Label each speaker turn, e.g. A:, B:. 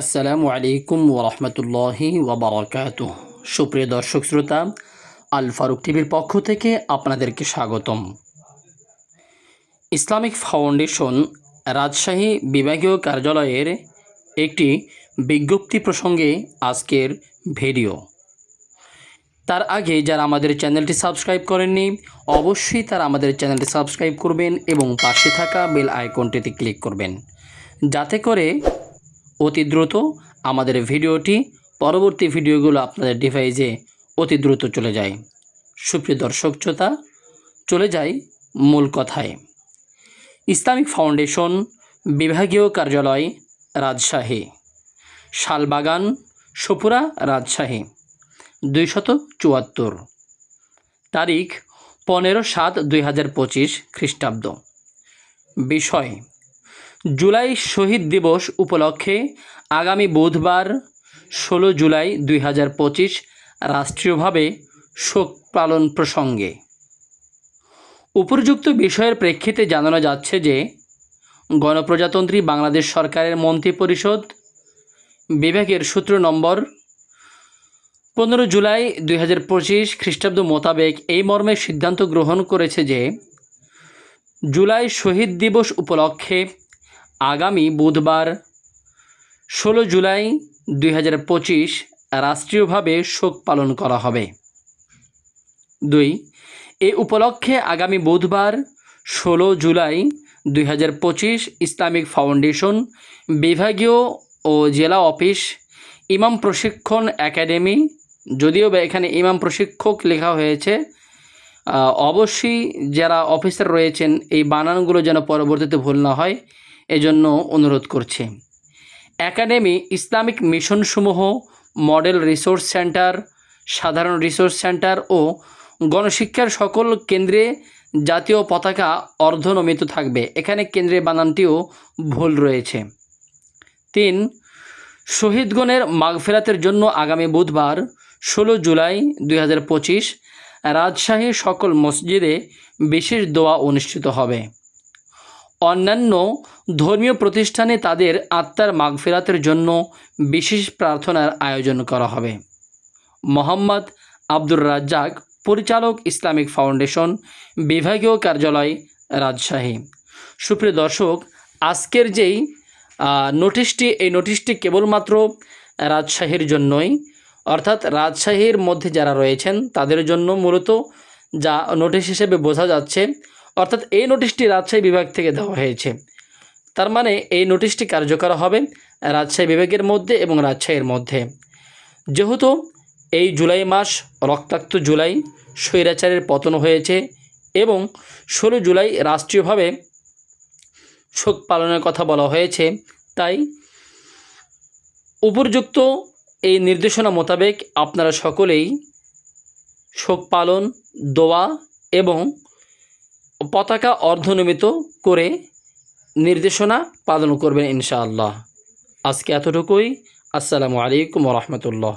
A: আসসালামু আলাইকুম ওরহমতুল্লাহি ওবরাকাত সুপ্রিয় দর্শক শ্রোতা, আল ফারুক টিভির পক্ষ থেকে আপনাদেরকে স্বাগতম। ইসলামিক ফাউন্ডেশন রাজশাহী বিভাগীয় কার্যালয়ের একটি বিজ্ঞপ্তি প্রসঙ্গে আজকের ভিডিও। তার আগে যারা আমাদের চ্যানেলটি সাবস্ক্রাইব করেননি, অবশ্যই তারা আমাদের চ্যানেলটি সাবস্ক্রাইব করবেন এবং পাশে থাকা বেল আইকনটিতে ক্লিক করবেন। যাতে করে অতি দ্রুত আমাদের ভিডিওটি, পরবর্তী ভিডিওগুলো আপনাদের ডিভাইসে অতি দ্রুত চলে যায়। সুপ্রিয় দর্শক শ্রোতা, চলে যাই মূল কথায়। ইসলামিক ফাউন্ডেশন, বিভাগীয় কার্যালয়, রাজশাহী। শালবাগান, সপুরা, রাজশাহী। দুইশত চুয়াত্তর। তারিখ, পনেরো সাত দুই হাজার পঁচিশ খ্রিস্টাব্দ। বিষয় জুলাই শহীদ দিবস উপলক্ষে আগামী বুধবার ষোলো জুলাই দুই হাজার পঁচিশ রাষ্ট্রীয়ভাবে শোক পালন প্রসঙ্গে। উপর্যুক্ত বিষয়ের প্রেক্ষিতে জানানো যাচ্ছে যে, গণপ্রজাতন্ত্রী বাংলাদেশ সরকারের মন্ত্রিপরিষদ বিভাগের সূত্র নম্বর, পনেরো জুলাই দুই হাজার পঁচিশ খ্রিস্টাব্দ মোতাবেক এই মর্মে সিদ্ধান্ত গ্রহণ করেছে যে, জুলাই শহীদ দিবস উপলক্ষে আগামী বুধবার ষোলো জুলাই দুই হাজার পঁচিশ রাষ্ট্রীয়ভাবে শোক পালন করা হবে। দুই, এ উপলক্ষে আগামী বুধবার ষোলো জুলাই দুই হাজার পঁচিশ ইসলামিক ফাউন্ডেশন, বিভাগীয় ও জেলা অফিস, ইমাম প্রশিক্ষণ একাডেমি, যদিও বা এখানে ইমাম প্রশিক্ষক লেখা হয়েছে অবশ্যই যারা অফিসার রয়েছেন, এই বানানগুলো যেন পরবর্তীতে ভুল না হয়। এজন্য অনুরোধ করছে। একাডেমি ইসলামিক মিশনসমূহ, মডেল রিসোর্স সেন্টার, সাধারণ রিসোর্স সেন্টার ও গণশিক্ষার সকল কেন্দ্রে জাতীয় পতাকা অর্ধনমিত থাকবে। এখানে কেন্দ্রে বানানটিও ভুল রয়েছে। তিন, শহীদগণের মাগফেরাতের জন্য আগামী বুধবার, ষোলো জুলাই দুই রাজশাহীর সকল মসজিদে বিশেষ দোয়া অনুষ্ঠিত হবে। অন্যান্য ধর্মীয় প্রতিষ্ঠানে তাদের আত্মার মাগফেরাতের জন্য বিশেষ প্রার্থনার আয়োজন করা হবে। মোহাম্মদ আব্দুর রাজ্জাক, পরিচালক ইসলামিক ফাউন্ডেশন, বিভাগীয় কার্যালয়, রাজশাহী। সুপ্রিয় দর্শক, আজকের যেই নোটিশটি, এই নোটিশটি কেবলমাত্র রাজশাহীর জন্যই, অর্থাৎ রাজশাহীর মধ্যে যারা রয়েছেন, তাদের জন্য মূলত যা নোটিশ হিসেবে বোঝা যাচ্ছে অর্থাৎ এই নোটিশটি রাজশাহী বিভাগ থেকে দেওয়া হয়েছে। তার মানে এই নোটিশটি কার্যকর হবে রাজশাহী বিভাগের মধ্যে এবং রাজশাহীর মধ্যে। যেহেতু এই জুলাই মাস, রক্তাক্ত জুলাই, স্বৈরাচারের পতন হয়েছে এবং ষোলো জুলাই রাষ্ট্রীয়ভাবে শোক পালনের কথা বলা হয়েছে, তাই উপযুক্ত এই নির্দেশনা মোতাবেক আপনারা সকলেই শোক পালন, দোয়া এবং পতাকা অর্ধনিমিত করে নির্দেশনা পালন করবেন ইনশাআল্লাহ। আজকে এতটুকুই। আসসালামু আলাইকুম রহমতুল্লাহ।